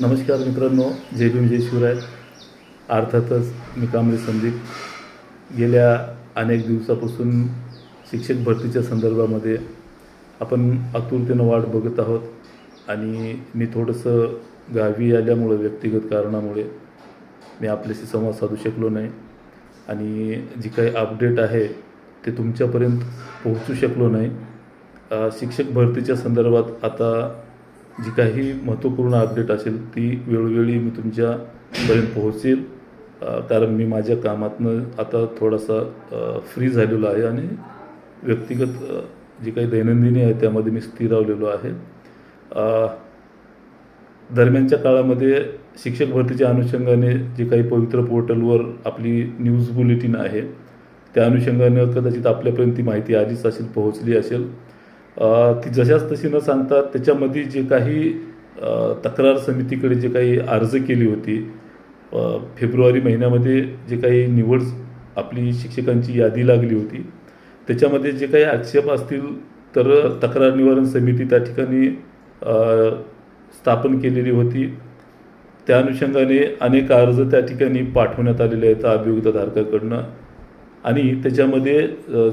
नमस्कार मित्रांनो जय भीम जय शिवराय. अर्थातच मी कांबळे संदीप. गेल्या अनेक दिवसापासून शिक्षक भरतीच्या संदर्भामध्ये आपण आतुरतेनं वाट बघत आहोत आणि मी थोडंसं गावी आल्यामुळं व्यक्तिगत कारणामुळे मी आपल्याशी संवाद साधू शकलो नाही आणि जी काही अपडेट आहे ते तुमच्यापर्यंत पोहोचू शकलो नाही. शिक्षक भरतीच्या संदर्भात आता जी काही महत्त्वपूर्ण अपडेट असेल ती वेळोवेळी मी तुमच्यापर्यंत पोहोचेल. कारण मी माझ्या कामातनं आता थोडासा फ्री झालेलो आहे आणि व्यक्तिगत जी काही दैनंदिनी आहे त्यामध्ये मी स्थिरावलेलो आहे. दरम्यानच्या काळामध्ये शिक्षक भरतीच्या अनुषंगाने जे काही पवित्र पोर्टलवर आपली न्यूज बुलेटिन आहे त्या अनुषंगाने कदाचित आपल्यापर्यंत ती माहिती आलीच असेल पोहोचली असेल. ती जशाच तशी न सांगता त्याच्यामध्ये जे काही तक्रार समितीकडे जे काही अर्ज केली होती फेब्रुवारी महिन्यामध्ये जे काही निवड आपली शिक्षकांची यादी लागली होती त्याच्यामध्ये जे काही आक्षेप असतील तर तक्रार निवारण समिती त्या ठिकाणी स्थापन केलेली होती. त्या अनुषंगाने अनेक अर्ज त्या ठिकाणी पाठवण्यात आलेले आहेत अभियोगिताधारकाकडनं आणि त्याच्यामध्ये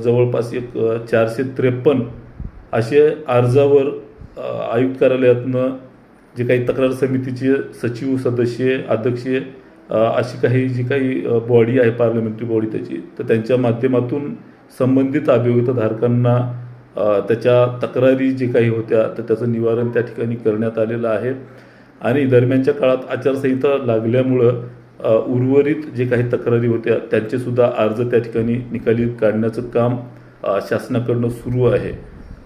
जवळपास एक चारशे त्रेपन्न असे अर्जावर आयुक्त कार्यालयातनं जे काही तक्रार समितीचे सचिव सदस्य अध्यक्ष अशी काही जी काही बॉडी आहे पार्लमेंटरी बॉडी त्याची तर त्यांच्या माध्यमातून संबंधित अभियोगिताधारकांना त्याच्या तक्रारी जे काही होत्या तर त्याचं निवारण त्या ठिकाणी करण्यात आलेलं आहे. आणि दरम्यानच्या काळात आचारसंहिता लागल्यामुळं उर्वरित जे काही तक्रारी होत्या त्यांचेसुद्धा अर्ज त्या ठिकाणी निकाली काढण्याचं काम शासनाकडनं सुरू आहे.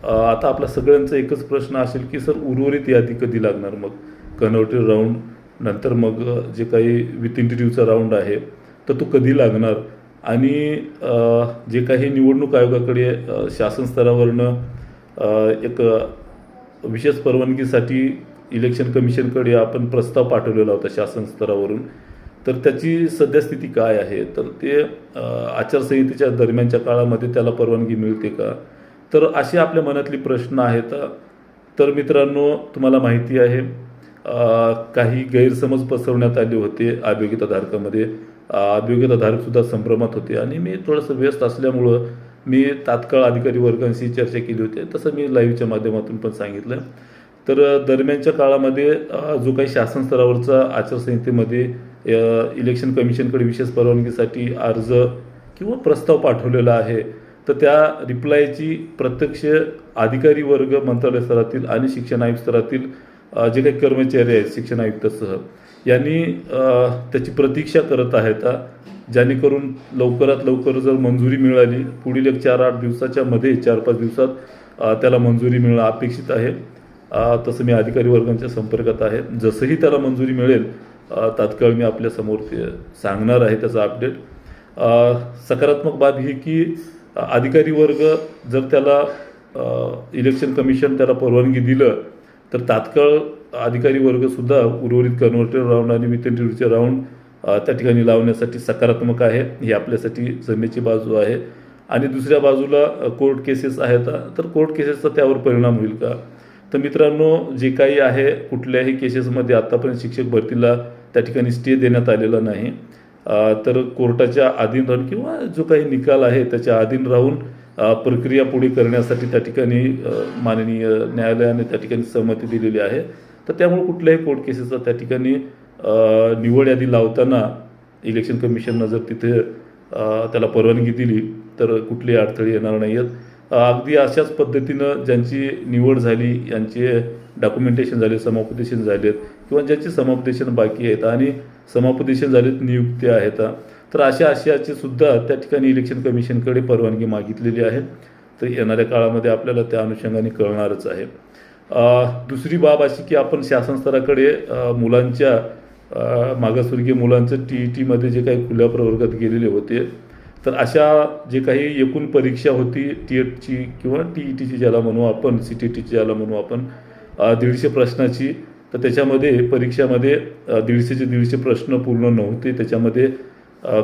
आता आपला सगळ्यांचा एकच प्रश्न असेल की सर उर्वरित यादी कधी लागणार? मग कन्व्हर्टेड राऊंड नंतर मग जे काही विथ इंटरव्ह्यूचा राऊंड आहे तर तो कधी लागणार? आणि जे काही निवडणूक आयोगाकडे शासन स्तरावरनं एक विशेष परवानगीसाठी इलेक्शन कमिशनकडे आपण प्रस्ताव पाठवलेला होता शासन स्तरावरून तर त्याची सद्यस्थिती काय आहे? तर ते आचारसंहितेच्या दरम्यानच्या काळामध्ये त्याला परवानगी मिळते का? तर असे आपल्या मनातले प्रश्न आहेत. तर मित्रांनो तुम्हाला माहिती आहे काही गैरसमज पसरवण्यात आले होते अभियोगिताधारकामध्ये अभियोगिताधारकसुद्धा संभ्रमात होते आणि मी थोडंसं व्यस्त असल्यामुळं मी तात्काळ अधिकारी वर्गांशी चर्चा केली होती. तसं मी लाईव्हच्या माध्यमातून पण सांगितलं. तर दरम्यानच्या काळामध्ये जो काही शासन स्तरावरचा आचारसंहितेमध्ये इलेक्शन कमिशनकडे विशेष परवानगीसाठी अर्ज किंवा प्रस्ताव पाठवलेला आहे तर त्या रिप्लायची प्रत्यक्ष अधिकारी वर्ग मंत्रालय स्तरातील आणि शिक्षण आयुक्त स्तरातील जे काही कर्मचारी आहेत शिक्षण आयुक्तासह यांनी त्याची प्रतीक्षा करत आहेत जेणेकरून लवकरात लवकर जर मंजुरी मिळाली पुढील एक चार आठ दिवसाच्या मध्ये चार पाच दिवसात त्याला मंजुरी मिळणं अपेक्षित आहे. तसं मी अधिकारी वर्गांच्या संपर्कात आहे. जसंही त्याला मंजुरी मिळेल तात्काळ मी आपल्यासमोर सांगणार आहे त्याचा अपडेट. सकारात्मक बाब ही की अधिकारी वर्ग जर त्याला इलेक्शन कमिशन त्याला परवानगी दिलं तर तात्काळ अधिकारी वर्गसुद्धा उर्वरित कन्व्हर्टेड राऊंड आणि विथ इंटरव्ह्यूचे राऊंड त्या ठिकाणी लावण्यासाठी सकारात्मक आहे. ही आपल्यासाठी जमेची बाजू आहे. आणि दुसऱ्या बाजूला कोर्ट केसेस आहेत. तर कोर्ट केसेसचा त्यावर परिणाम होईल का? तर मित्रांनो जे काही आहे कुठल्याही केसेसमध्ये आत्तापर्यंत शिक्षक भरतीला त्या ठिकाणी स्टे देण्यात आलेला नाही. तर कोर्टाच्या अधीन राहून किंवा जो काही निकाल आहे त्याच्या अधीन राहून प्रक्रिया पुढे करण्यासाठी त्या ठिकाणी माननीय न्यायालयाने त्या ठिकाणी सहमती दिलेली आहे. तर त्यामुळे कुठल्याही कोर्ट केसेसचा त्या ठिकाणी निवड यादी लावताना इलेक्शन कमिशननं जर तिथे त्याला परवानगी दिली तर कुठलेही अडथळे येणार नाही आहेत अगदी अशाच पद्धतीनं ज्यांची निवड झाली यांचे डॉक्युमेंटेशन झाले समुपदेशन झालेत किंवा ज्यांचे समुपदेशन बाकी आहेत आणि समुपदेशन झालेत नियुक्त्या आहेत. तर अशा आशयाचे सुद्धा त्या ठिकाणी इलेक्शन कमिशनकडे परवानगी मागितलेली आहे. तर येणाऱ्या काळामध्ये आपल्याला त्या अनुषंगाने कळणारच आहे. दुसरी बाब अशी की आपण शासन स्तराकडे मुलांच्या मागासवर्गीय मुलांचं टी ई टीमध्ये जे काही खुल्या प्रवर्गात गेलेले होते तर अशा जे काही एकूण परीक्षा होती टी एटची किंवा टी ई टीची ज्याला म्हणू आपण सी टी टीची ज्याला म्हणू आपण दीडशे प्रश्नाची तर त्याच्यामध्ये परीक्षामध्ये दीडशेचे दीडशे प्रश्न पूर्ण नव्हते. त्याच्यामध्ये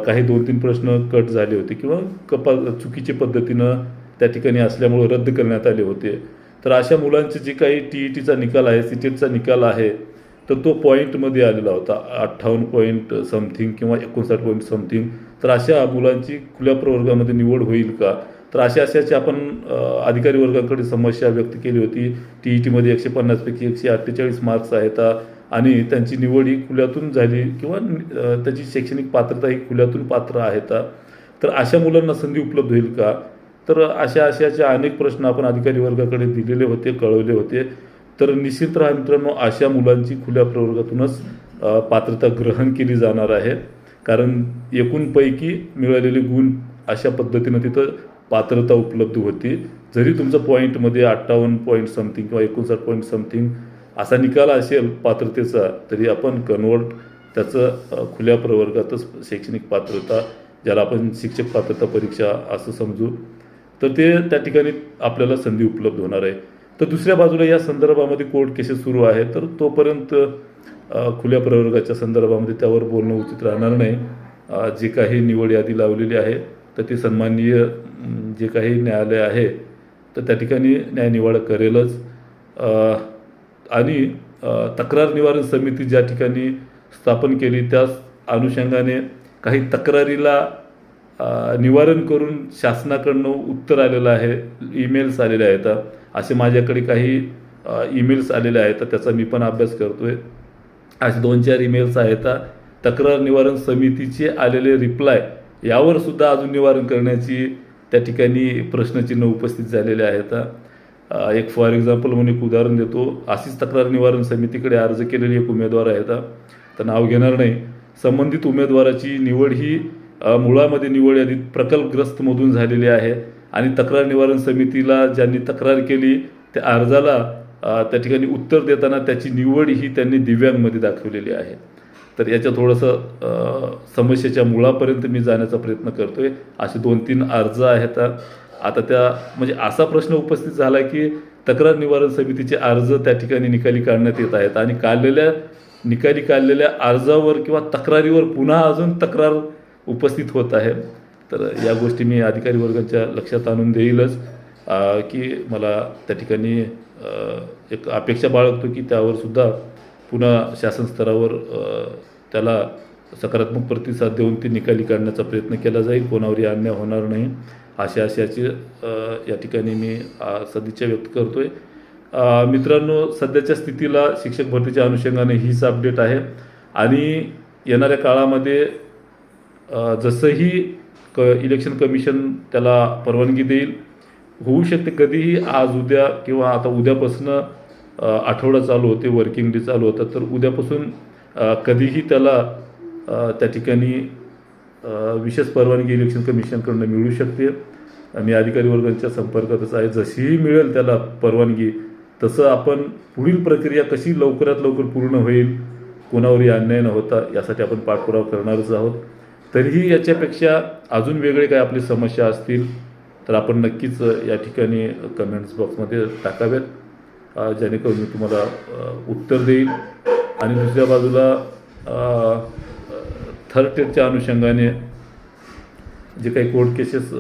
काही दोन तीन प्रश्न कट झाले होते किंवा कपा चुकीचे पद्धतीनं त्या ठिकाणी असल्यामुळं रद्द करण्यात आले होते. तर अशा मुलांचे जे काही टी ई टीचा निकाल आहे सी टेटचा निकाल आहे तर तो पॉईंटमध्ये आलेला होता. अठ्ठावन्न पॉईंट समथिंग किंवा एकोणसाठ पॉईंट समथिंग. तर अशा मुलांची खुल्या प्रवर्गामध्ये निवड होईल का? तर अशा अशाची आपण अधिकारी वर्गाकडे समस्या व्यक्त केली होती. टी ई टीमध्ये एकशे पन्नासपैकी एकशे अठ्ठेचाळीस मार्क्स आहेत. आणि त्यांची निवड ही खुल्यातून झाली किंवा त्याची शैक्षणिक पात्रता ही खुल्यातून पात्र आहेत. तर अशा मुलांना संधी उपलब्ध होईल का? तर अशा अशाचे अनेक प्रश्न आपण अधिकारी वर्गाकडे दिलेले होते कळवले होते. तर निश्चित राहा मित्रांनो अशा मुलांची खुल्या प्रवर्गातूनच पात्रता ग्रहण केली जाणार आहे. कारण एकूणपैकी मिळालेले गुण अशा पद्धतीनं तिथं पात्रता उपलब्ध होती. जरी तुमचं पॉईंटमध्ये अठ्ठावन्न पॉईंट समथिंग किंवा एकोणसाठ पॉईंट समथिंग असा निकाल असेल पात्रतेचा तरी आपण कन्वर्ट त्याचं खुल्या प्रवर्गातच शैक्षणिक पात्रता ज्याला आपण शिक्षक पात्रता परीक्षा असं समजू तर ते त्या ठिकाणी आपल्याला संधी उपलब्ध होणार आहे. तर दुसऱ्या बाजूला या संदर्भामध्ये कोर्ट केसेस सुरू आहे तर तोपर्यंत खुल्या प्रवर्गाच्या संदर्भामध्ये त्यावर बोलणं उचित राहणार नाही. जे काही निवड यादी लावलेली आहे तर ती सन्माननीय जे काही न्यायालय आहे तर त्या ठिकाणी न्यायनिवाडा करेलच. आणि तक्रार निवारण समिती ज्या ठिकाणी स्थापन केली त्या अनुषंगाने काही तक्रारीला निवारण करून शासनाकडनं उत्तर आलेलं आहे ईमेल्स आलेले आहेत. असे माझ्याकडे काही ईमेल्स आलेले आहेत त्याचा मी पण अभ्यास करतोय. असे दोन चार ईमेल्स आहेत. तक्रार निवारण समितीचे आलेले रिप्लाय यावर सुद्धा अजून निवारण करण्याची त्या ठिकाणी प्रश्नचिन्ह उपस्थित झालेले आहेत. एक फॉर एक्झाम्पल म्हणून एक उदाहरण देतो. अशीच तक्रार निवारण समितीकडे अर्ज केलेली एक उमेदवार आहेत. तर नाव घेणार नाही. संबंधित उमेदवाराची निवड ही मुळामध्ये निवड यादीत प्रकल्पग्रस्तमधून झालेली आहे आणि तक्रार निवारण समितीला ज्यांनी तक्रार केली त्या अर्जाला त्या ठिकाणी उत्तर देताना त्याची निवड ही त्यांनी दिव्यांगमध्ये दाखवलेली आहे. तर याच्या थोडंसं समस्येच्या मुळापर्यंत मी जाण्याचा प्रयत्न करतो आहे असे दोन तीन अर्ज आहेत. आता त्या म्हणजे असा प्रश्न उपस्थित झाला की तक्रार निवारण समितीचे अर्ज त्या ठिकाणी निकाली काढण्यात येत आहेत आणि काढलेल्या निकाली काढलेल्या अर्जावर किंवा तक्रारीवर पुन्हा अजून तक्रार उपस्थित होत आहे. तर या गोष्टी मी अधिकारी वर्गाच्या लक्षात आणून देईलच. की मला त्या ठिकाणी एक अपेक्षा बाळगतो की त्यावर सुद्धा पुन्हा शासन स्तरावर त्याला सकारात्मक प्रतिसाद देऊन ते निकाली काढण्याचा प्रयत्न केला जाईल. कोणावरही अन्याय होणार नाही. अशा आशयाची या ठिकाणी मी सदिच्छा व्यक्त करतो आहे मित्रांनो सध्याच्या स्थितीला शिक्षक भरतीच्या अनुषंगाने हीच अपडेट आहे. आणि येणाऱ्या काळामध्ये जसंही क इलेक्शन कमिशन त्याला परवानगी देईल होऊ शकते कधीही. आज उद्या किंवा आता उद्यापासून आठवडा चालू होते वर्किंग डे चालू होता तर उद्यापासून कधीही त्याला त्या ठिकाणी विशेष परवानगी इलेक्शन कमिशनकडून मिळू शकते. मी अधिकारी वर्गांच्या संपर्कातच आहे. जशीही मिळेल त्याला परवानगी तसं आपण पुढील प्रक्रिया कशी लवकरात लवकर पूर्ण होईल कोणावरही अन्याय न होता यासाठी आपण पाठपुरावा करणारच आहोत. तरीही याच्यापेक्षा अजून वेगळे काही आपली समस्या असतील तर आपण नक्कीच या ठिकाणी कमेंट्स बॉक्समध्ये टाकाव्यात. जेणेकरून मी तुम्हाला उत्तर देईल. आणि दुसऱ्या बाजूला थर्ड टेटच्या अनुषंगाने जे काही court cases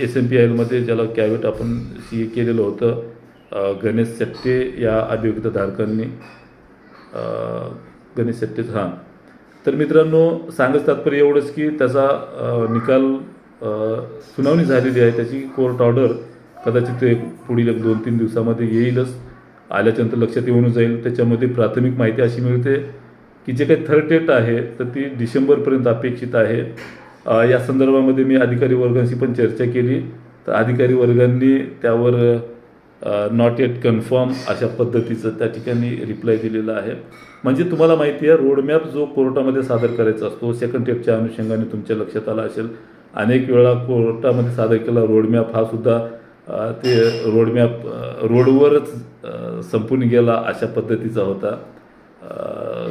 S M P आयमध्ये ज्याला कॅवेट आपण सी ए केलेलं होतं गणेश शेट्टे या अभियोगिताधारकांनी गणेश शेट्टेच हां. तर मित्रांनो सांगत तात्पर्य एवढंच की त्याचा निकाल सुनावणी झालेली आहे. त्याची कोर्ट ऑर्डर कदाचित ते पुढील एक दोन तीन दिवसामध्ये येईलच. आल्याच्यानंतर लक्षात येऊन जाईल. त्याच्यामध्ये प्राथमिक माहिती अशी मिळते की जे काही थर्ड डेट आहे तर ती डिसेंबरपर्यंत अपेक्षित आहे. या संदर्भामध्ये मी अधिकारी वर्गांशी पण चर्चा केली. तर अधिकारी वर्गांनी त्यावर नॉट येट कन्फर्म अशा पद्धतीचं त्या ठिकाणी रिप्लाय दिलेला आहे. म्हणजे तुम्हाला माहिती आहे रोडमॅप जो कोर्टामध्ये सादर करायचा असतो सेकंड टेपच्या अनुषंगाने तुमच्या लक्षात आला असेल. अनेक वेळा कोर्टामध्ये सादर केला रोडमॅप हा सुद्धा ते रोडमॅप रोडवरच संपून गेला अशा पद्धतीचा होता.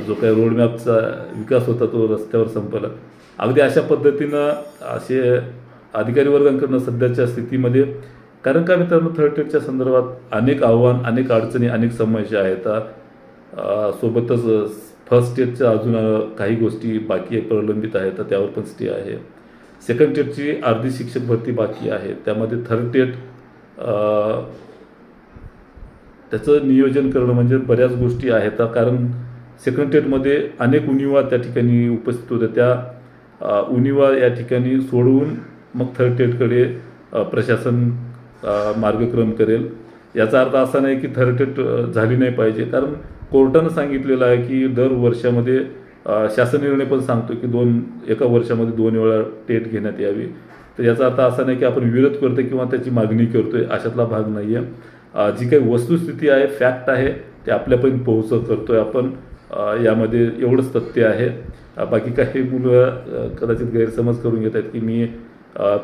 जो काही रोडमॅपचा विकास होता तो रस्त्यावर संपला. अगदी अशा पद्धतीनं असे अधिकारी वर्गांकडनं सध्याच्या स्थितीमध्ये कारण का मित्रांनो थर्ड टेटच्या संदर्भात अनेक आव्हान अनेक अडचणी अनेक समस्या आहेत. सोबतच फर्स्ट टेटच्या अजून काही गोष्टी बाकी प्रलंबित आहेत तर त्यावर पण स्टे आहे. सेकंड टेटची अर्धी शिक्षक भरती बाकी आहे. त्यामध्ये थर्ड टेट त्याचं नियोजन करणं म्हणजे बऱ्याच गोष्टी आहेत. कारण सेक्रेटरीमध्ये अनेक उणिवा त्या ठिकाणी उपस्थित होत्या. त्या अ, उणिवा या ठिकाणी सोडवून मग थर्ड टेटकडे प्रशासन मार्गक्रम करेल. याचा अर्थ असा नाही की थर्ड टेट झाली नाही पाहिजे. कारण कोर्टानं सांगितलेलं आहे की दर वर्षामध्ये शासन निर्णय पण सांगतो की दोन एका वर्षामध्ये दोन वेळा टेट घेण्यात यावी. तर याचा अर्थ असा नाही की आपण विरोध करतो किंवा त्याची मागणी करतोय अशातला भाग नाही आहे जी काही वस्तुस्थिती आहे फॅक्ट आहे ते आपल्यापर्यंत पोहोच करतोय आपण. यामध्ये एवढंच तथ्य आहे. बाकी काही मुलं कदाचित गैरसमज करून घेत आहेत की मी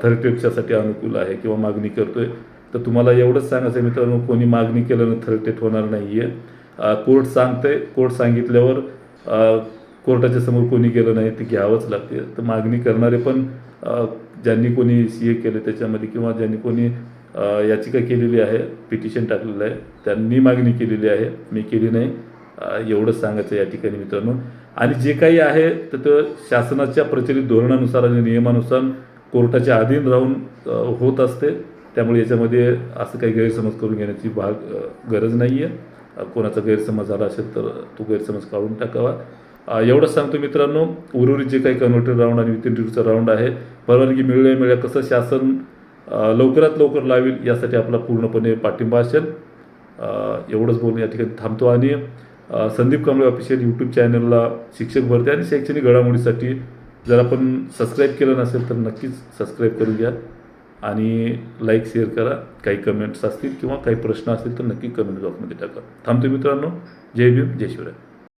थर्ड टेटच्यासाठी अनुकूल आहे किंवा मागणी करतोय. तर तुम्हाला एवढंच सांगायचं आहे मित्रांनो कोणी मागणी केल्यानं थर्ड टेट होणार नाही आहे कोर्ट सांगतंय कोर्ट सांगितल्यावर कोर्टाच्या समोर कोणी गेलं नाही ते घ्यावंच लागते तर मागणी करणारे पण ज्यांनी कोणी सी ए केलं त्याच्यामध्ये किंवा ज्यांनी कोणी याचिका केलेली आहे पिटिशन टाकलेलं आहे त्यांनी मागणी केलेली आहे मी केली नाही. एवढंच सांगायचं या ठिकाणी मित्रांनो. आणि जे काही आहे तर ते शासनाच्या प्रचलित धोरणानुसार आणि नियमानुसार कोर्टाच्या अधीन राहून होत असते. त्यामुळे याच्यामध्ये असं काही गैरसमज करून घेण्याची भाग गरज नाही आहे कोणाचा गैरसमज झाला असेल तर तो गैरसमज काढून टाकावा. एवढं एवढंच सांगतो मित्रांनो उर्वरित जे काही कन्व्हर्टेड राऊंड आणि विथिन रिव्ह्यूचा राऊंड आहे परवानगी मिळल्या मिळ्या कसं शासन लवकरात लवकर लावेल यासाठी आपला पूर्णपणे पाठिंबा असेल. एवढंच बोलून या ठिकाणी थांबतो आणि संदीप कांबळे ऑफिशियल यूट्यूब चॅनलला शिक्षक भरते आणि शैक्षणिक घडामोडीसाठी जर आपण सबस्क्राईब केलं नसेल तर नक्कीच सबस्क्राईब करून घ्या आणि लाईक शेअर करा. काही कमेंट्स असतील किंवा काही प्रश्न असतील तर नक्की कमेंट बॉक्समध्ये टाका. थांबतो मित्रांनो. जय भीम जय शिवराय.